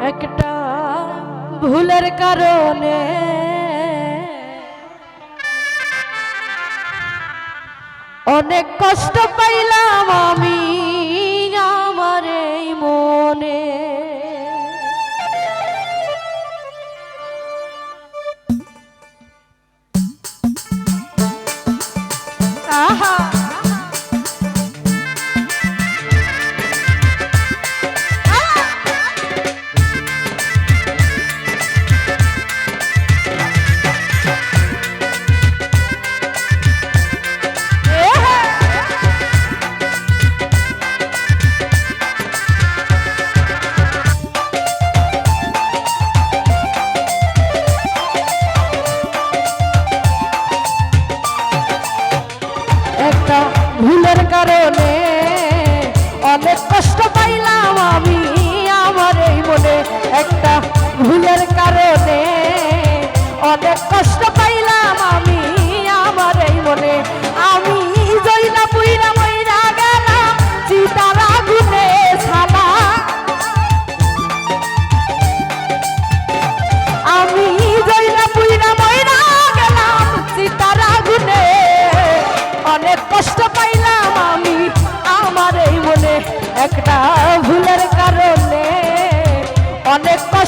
একটা ভুলের কারণে অনেক কষ্ট পাইলাম আমি আমার এই মনে। আহা! ভুলের কারণে অনেক কষ্ট পাইলাম আমি আমার এই মনে। একটা ভুলের কারণে অনেক কষ্ট অনেক কষ্ট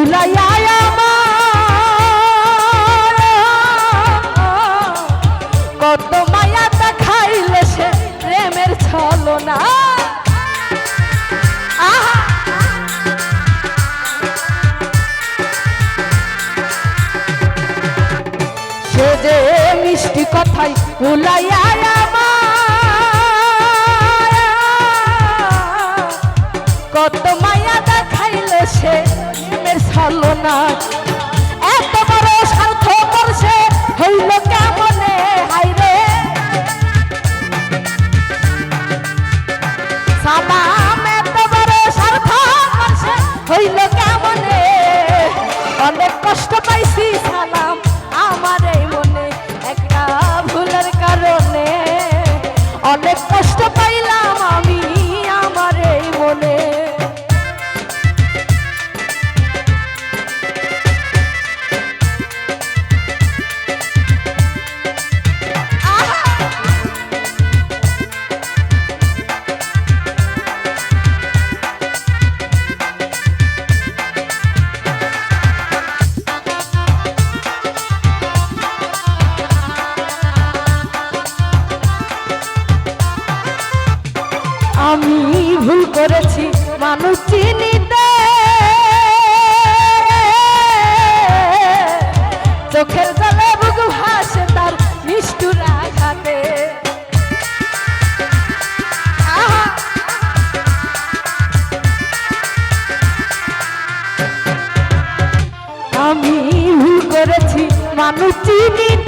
ভুলাইয়া কত মায়া দেখাইলে সে প্রেমের ছলনা। সে যে মিষ্টি কথাই ভুলাইয়া কত মায়া দেখাইলে সে ছলনা এত বড় স্বার্থ করছে হইল কেমনে? হাইরে সালাম এত বড় স্বার্থ করছে হইল মানুষ চিনিতে চোখের জলে বুক ভাসে তার নিষ্ঠুর আঘাতে! আমি ভুল করেছি মানুষ চিনিতে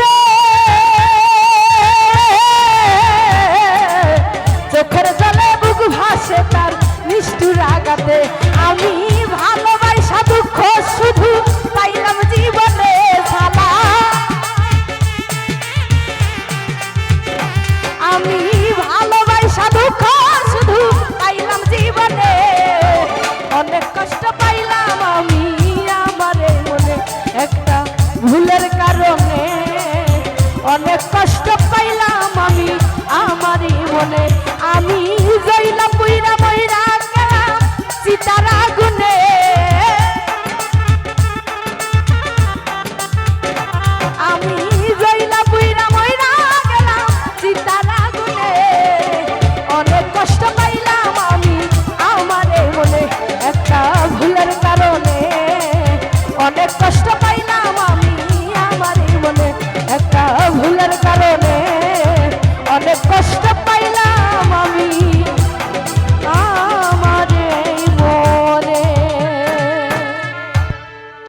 পাইলাম আমি আমারই মনে। আমি জৈলা পুইরা ময়রা সীতারা